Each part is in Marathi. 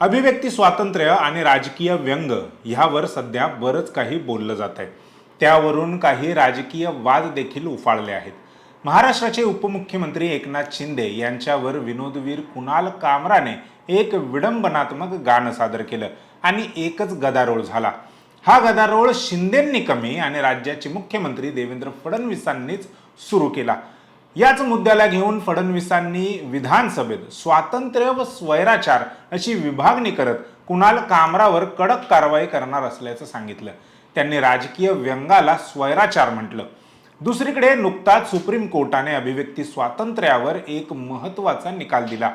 अभिव्यक्ती स्वातंत्र्य आणि राजकीय व्यंग ह्यावर सध्या बरंच काही बोललं जात आहे. त्यावरून काही राजकीय वाद देखील उफाळले आहेत. महाराष्ट्राचे उपमुख्यमंत्री एकनाथ शिंदे यांच्यावर विनोदवीर कुणाल कामराने एक विडंबनात्मक गाणं सादर केलं आणि एकच गदारोळ झाला. हा गदारोळ शिंदेंनी कमी आणि राज्याचे मुख्यमंत्री देवेंद्र फडणवीसांनीच सुरू केला. याच मुद्द्याला घेऊन फडणवीसांनी विधानसभेत स्वातंत्र्य व स्वैराचार अशी विभागणी करत कुणाल कामरावर कडक कारवाई करणार असल्याचं सांगितलं. त्यांनी राजकीय व्यंगाला स्वैराचार म्हटलं. दुसरीकडे नुकताच सुप्रीम कोर्टाने अभिव्यक्ती स्वातंत्र्यावर एक महत्त्वाचा निकाल दिला.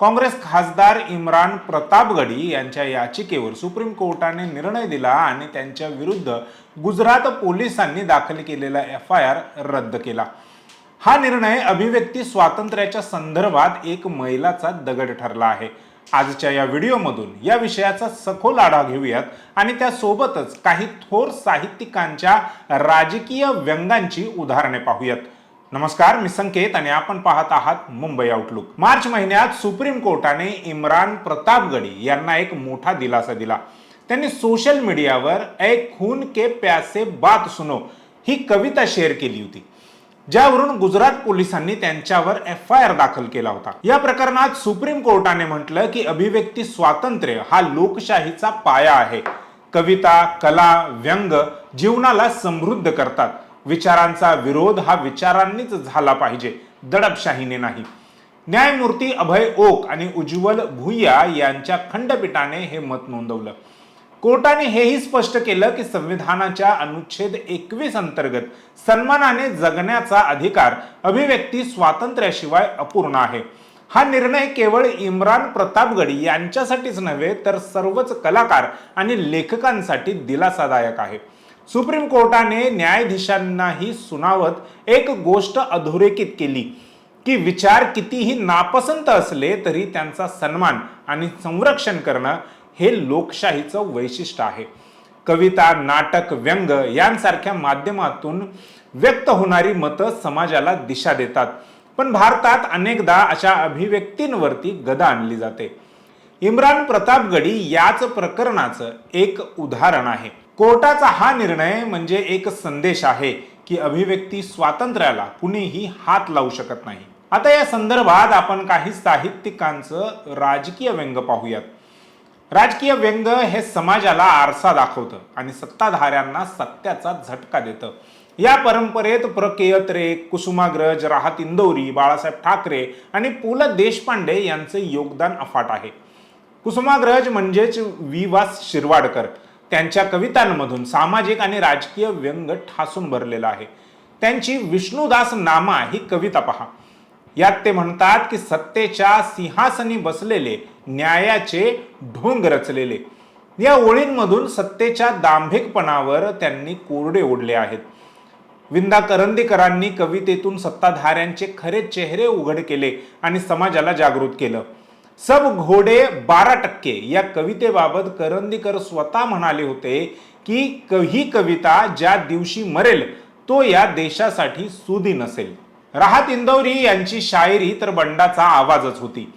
काँग्रेस खासदार इम्रान प्रतापगडी यांच्या याचिकेवर सुप्रीम कोर्टाने निर्णय दिला आणि त्यांच्या विरुद्ध गुजरात पोलिसांनी दाखल केलेला एफ आय आर रद्द केला. हा निर्णय अभिव्यक्ती स्वातंत्र्याच्या संदर्भात एक मैलाचा दगड ठरला आहे. आजच्या या व्हिडिओमधून या विषयाचा सखोल आढावा घेऊयात आणि त्यासोबतच काही थोर साहित्यिकांच्या राजकीय व्यंगांची उदाहरणे पाहूयात. नमस्कार मी संकेत आणि आपण पाहत आहात मुंबई आउटलुक मार्च महिन्यात सुप्रीम कोर्टाने इम्रान प्रतापगडी यांना एक मोठा दिलासा दिला. त्यांनी सोशल मीडियावर एक खून के प्यासे बात सुनो ही कविता शेअर केली होती. ज्यावरून गुजरात पोलिसांनी त्यांच्यावर एफ आय आर दाखल केला होता. या प्रकरणात सुप्रीम कोर्टाने म्हटलं की अभिव्यक्ती स्वातंत्र्य हा लोकशाहीचा पाया आहे. कविता कला व्यंग जीवनाला समृद्ध करतात. विचारांचा विरोध हा विचारांनीच झाला पाहिजे. दडपशाहीने नाही. न्यायमूर्ती अभय ओक आणि उज्ज्वल भुया यांच्या खंडपीठाने हे मत नोंदवलं. कोर्टाने हेही स्पष्ट केलं की संविधानाच्या अनुच्छेद एकवीस अंतर्गत सन्मानाने जगण्याचा अधिकार अभिव्यक्ती स्वातंत्र्याशिवाय अपूर्ण आहे. हा निर्णय केवळ इम्रान प्रतापगड यांच्यासाठीच नव्हे तर सर्वच कलाकार आणि लेखकांसाठी दिलासादायक आहे. सुप्रीम कोर्टाने न्यायाधीशांनाही सुनावत एक गोष्ट अधोरेखित केली की विचार कितीही नापसंत असले तरी त्यांचा सन्मान आणि संरक्षण करणं हे लोकशाहीचं वैशिष्ट्य आहे. कविता नाटक व्यंग यांसारख्या माध्यमातून व्यक्त होणारी मतं समाजाला दिशा देतात. पण भारतात अनेकदा अशा अभिव्यक्तींवरती गदा आणली जाते. इम्रान प्रतापगडी याच प्रकरणाचं एक उदाहरण आहे. कोर्टाचा हा निर्णय म्हणजे एक संदेश आहे की अभिव्यक्ती स्वातंत्र्याला कुणीही हात लावू शकत नाही. आता या संदर्भात आपण काही साहित्यिकांचं राजकीय व्यंग पाहूयात. राजकीय व्यंग हे समाजाला आरसा दाखवतं आणि सत्ताधाऱ्यांना सत्याचा झटका देतं. या परंपरेत प्र केयत्रे कुसुमाग्रज राहत इंदौरी बाळासाहेब ठाकरे आणि पु ल देशपांडे यांचे योगदान अफाट आहे. कुसुमाग्रज म्हणजेच वि वास शिरवाडकर. त्यांच्या कवितांमधून सामाजिक आणि राजकीय व्यंग ठासून भरलेला आहे. त्यांची विष्णुदास नामा ही कविता पहा. यात ते म्हणतात की सत्तेच्या सिंहासनी बसलेले न्यायाचे ढोंग रचलेले. या ओळींमधून सत्तेच्या दांभिकपणावर त्यांनी कोरडे ओढले आहेत. विंदा करंदीकरांनी कवितेतून सत्ताधाऱ्यांचे खरे चेहरे उघड केले आणि समाजाला जागृत केलं. सब घोडे बारा टक्के या कवितेबाबत करंदीकर स्वतः म्हणाले होते की ही कविता ज्या दिवशी मरेल तो या देशासाठी सुदी नसेल. राहत इंदौरी यांची शायरी तर बंडाचा आवाजच होती.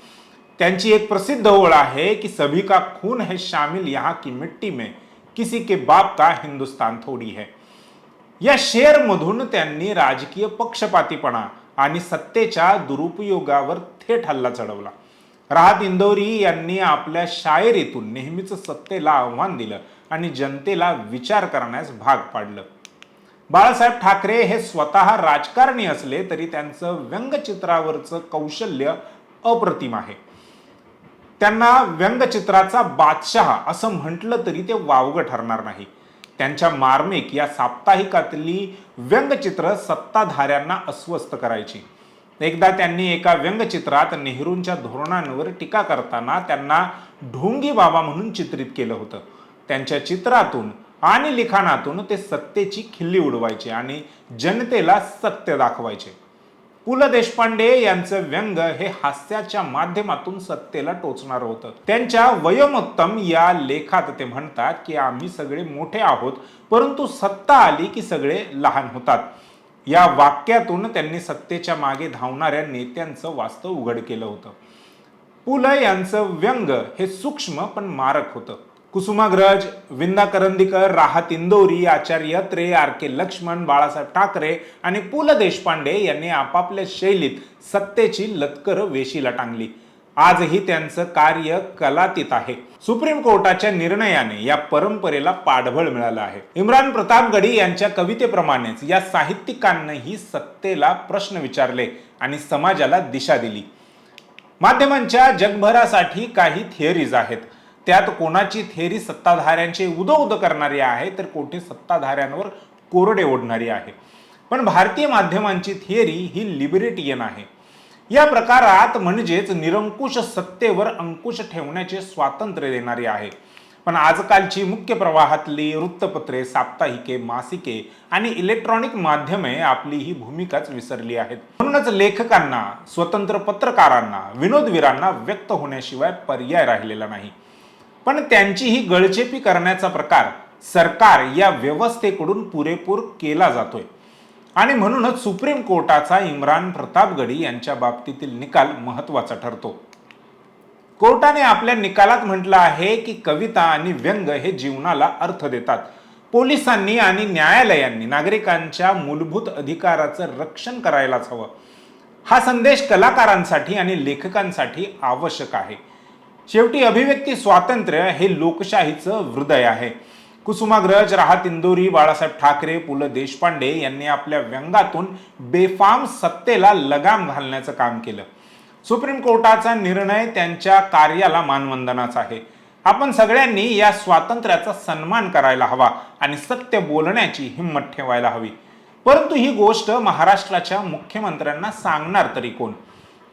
त्यांची एक प्रसिद्ध ओळ आहे की सभी का खून है शामिल यहाँ की मिट्टी में किसी के बाप का हिंदुस्तान थोडी है. या शेअरमधून त्यांनी राजकीय पक्षपातीपणा आणि सत्तेच्या दुरुपयोगावर थेट हल्ला चढवला. राहत इंदौरी यांनी आपल्या शायरीतून नेहमीच सत्तेला आव्हान दिलं आणि जनतेला विचार करण्यास भाग पाडलं. बाळासाहेब ठाकरे हे स्वतः राजकारणी असले तरी त्यांचं व्यंगचित्रावरचं कौशल्य अप्रतिम आहे. त्यांना व्यंगचित्राचा बादशहा असं म्हटलं तरी ते वावगं ठरणार नाही. त्यांच्या मार्मिक या साप्ताहिकातली व्यंगचित्र सत्ताधाऱ्यांना अस्वस्थ करायची. एकदा त्यांनी एका व्यंगचित्रात नेहरूंच्या धोरणांवर टीका करताना त्यांना ढोंगी बाबा म्हणून चित्रित केलं होतं. त्यांच्या चित्रातून आणि लिखाणातून ते सत्तेची खिल्ली उडवायचे आणि जनतेला सत्य दाखवायचे. पु ल देशपांडे यांचं व्यंग हे हास्याच्या माध्यमातून सत्तेला टोचणार होतं. त्यांच्या वयोमोत्तम या लेखात ते म्हणतात की आम्ही सगळे मोठे आहोत परंतु सत्ता आली की सगळे लहान होतात. या वाक्यातून त्यांनी सत्तेच्या मागे धावणाऱ्या नेत्यांचं वास्तव उघड केलं होतं. पु ल यांचं व्यंग हे सूक्ष्म पण मारक होतं. कुसुमाग्रज विंदा करंदीकर राहत इंदोरी आचार्य त्रे आर के लक्ष्मण बाळासाहेब ठाकरे आणि पु ल देशपांडे यांनी आपापल्या शैलीत सत्तेची लतकर वेशीला टांगली. आजही त्यांचं कार्य कलातीत आहे. सुप्रीम कोर्टाच्या निर्णयाने या परंपरेला पाठबळ मिळालं आहे. इम्रान प्रतापगडी यांच्या कवितेप्रमाणेच या साहित्यिकांनीही सत्तेला प्रश्न विचारले आणि समाजाला दिशा दिली. माध्यमांच्या जगभरासाठी काही थिअरीज आहेत. त्यात कोणाची थेरी सत्ताधाऱ्यांचे उदो उद करणारी आहे तर कोठे सत्ताधाऱ्यांवर कोरडे ओढणारी आहे. पण भारतीय माध्यमांची थिअरी ही लिबरेटियन आहे. या प्रकारात म्हणजेच निरंकुश सत्तेवर अंकुश ठेवण्याचे स्वातंत्र्य देणारी आहे. पण आजकालची मुख्य प्रवाहातली वृत्तपत्रे साप्ताहिके मासिके आणि इलेक्ट्रॉनिक माध्यमे आपली ही भूमिकाच विसरली आहेत. म्हणूनच लेखकांना स्वतंत्र पत्रकारांना विनोदवीरांना व्यक्त होण्याशिवाय पर्याय राहिलेला नाही. पण त्यांची ही गळचेपी करण्याचा प्रकार सरकार या व्यवस्थेकडून पुरेपूर केला जातोय. आणि म्हणूनच सुप्रीम कोर्टाचा इम्रान प्रतापगडी यांच्या बाबतीतील निकाल महत्त्वाचा ठरतो. कोर्टाने आपल्या निकालात म्हटलं आहे की कविता आणि व्यंग हे जीवनाला अर्थ देतात. पोलिसांनी आणि न्यायालयांनी नागरिकांच्या मूलभूत अधिकाराचं रक्षण करायलाच हवं. हा संदेश कलाकारांसाठी आणि लेखकांसाठी आवश्यक आहे. शेवटी अभिव्यक्ती स्वातंत्र्य हे लोकशाहीचं हृदय आहे. कुसुमाग्रज राहत इंदोरी बाळासाहेब ठाकरे पु ल देशपांडे यांनी आपल्या व्यंगातून बेफाम सत्तेला लगाम घालण्याचं काम केलं. सुप्रीम कोर्टाचा निर्णय त्यांच्या कार्याला मानवंदनाचा आहे. आपण सगळ्यांनी या स्वातंत्र्याचा सन्मान करायला हवा आणि सत्य बोलण्याची हिंमत ठेवायला हवी. परंतु ही गोष्ट महाराष्ट्राच्या मुख्यमंत्र्यांना सांगणार तरी कोण?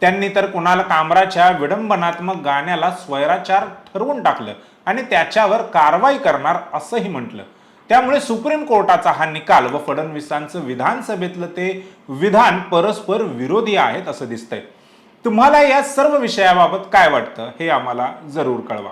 त्यांनी तर कुणाला कामराच्या विडंबनात्मक गाण्याला स्वैराचार ठरवून टाकलं आणि त्याच्यावर कारवाई करणार असंही म्हटलं. त्यामुळे सुप्रीम कोर्टाचा हा निकाल व फडणवीसांचं विधानसभेतलं ते विधान परस्पर विरोधी आहेत असं दिसतंय. तुम्हाला या सर्व विषयाबाबत काय वाटतं हे आम्हाला जरूर कळवा.